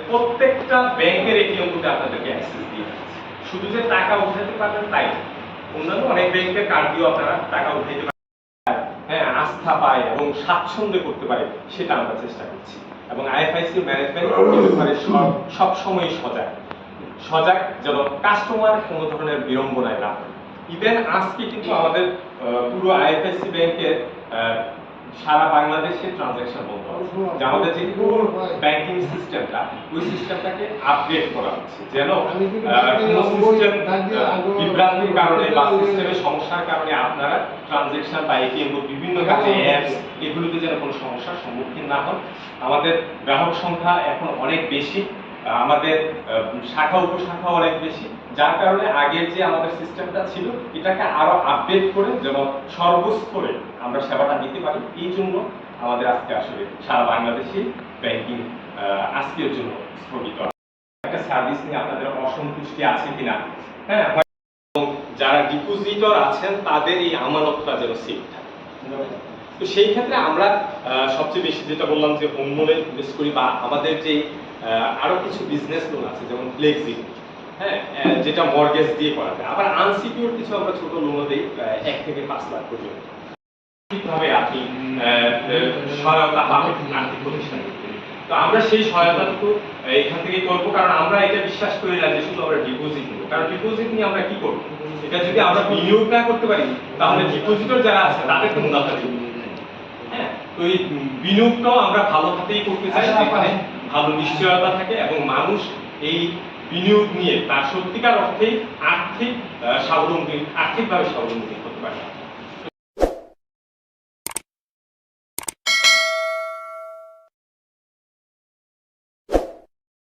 প্রত্যেকটা ব্যাংকের এটিএম বুথে আপনাদেরকে অ্যাক্সেস দিয়ে শুধু যে টাকা উঠাতে পারবেন তাই অন্যান্য অনেক ব্যাংকের কার্ড দিয়েও আপনারা টাকা উঠাইতে পারেন হ্যাঁ আস্থা পায় এবং করতে পারে, সেটা আমরা চেষ্টা করছি। এবং আইএফআইসি ম্যানেজমেন্ট সব সবসময় সজাগ। সজাগ যেন কাস্টমার কোনো ধরনের বিড়ম্বনায় না ইভেন আজকে কিন্তু আমাদের পুরো আইএফআইসি ব্যাংকের সারা বাংলাদেশে ট্রানজ্যাকশন বন্ধ আছে যে আমাদের যে ব্যাংকিং সিস্টেমটা ওই সিস্টেমটাকে আপডেট করা হচ্ছে। যেন সিস্টেম বিভ্রান্তির কারণে বা সিস্টেমের সমস্যার কারণে আপনারা ট্রানজ্যাকশন বা এটিএম বিভিন্ন কাজে অ্যাপস এগুলোতে যেন কোনো সমস্যার সম্মুখীন না হন। আমাদের গ্রাহক সংখ্যা এখন অনেক বেশি। আমাদের শাখা, উপশাখা অনেক বেশি। যার কারণে আগে যে আমাদের সিস্টেমটা ছিল, এটাকে আরও আপডেট করে যেন সর্বস্তরে আমরা সেবাটা দিতে পারি। এই জন্য আমাদের আজকে আসলে সারা বাংলাদেশে ব্যাংকিং আজকের জন্য স্থগিত একটা সার্ভিস নিয়ে আপনাদের অসন্তুষ্টি আছে কিনা? হ্যাঁ যারা ডিপোজিটর আছেন, তাদের এই আমানতটা যেন সেফ থাকে। তো সেই ক্ষেত্রে আমরা সবচেয়ে বেশি যেটা বললাম যে হোম লোনে ইনভেস্ট করি বা আমাদের যে আরও কিছু বিজনেস লোন আছে, যেমন ফ্লেক্সি হ্যাঁ যেটা মর্গেজ দিয়ে করা যায়। আবার আনসিকিউর কিছু আমরা ছোট লোনও দিই এক থেকে পাঁচ লাখ পর্যন্ত। ঠিকভাবে আপনি সহায়তা পাবেন আর্থিক তো আমরা সেই সহায়তাটুকু এখান থেকে করব, কারণ আমরা এটা বিশ্বাস করি না যে শুধু আমরা ডিপোজিট নেব। কারণ ডিপোজিট নিয়ে আমরা কি করব? এটা যদি আমরা বিনিয়োগ না করতে পারি, তাহলে ডিপোজিটর যারা আছে তাদেরকে মুনাফা দিব। তো এই বিনিয়োগটাও আমরা ভালো হাতেই করতে চাই যেখানে ভালো নিশ্চয়তা থাকে এবং মানুষ এই বিনিয়োগ নিয়ে তার সত্যিকার অর্থেই আর্থিক স্বাবলম্বী আর্থিকভাবে স্বাবলম্বী হতে পারে।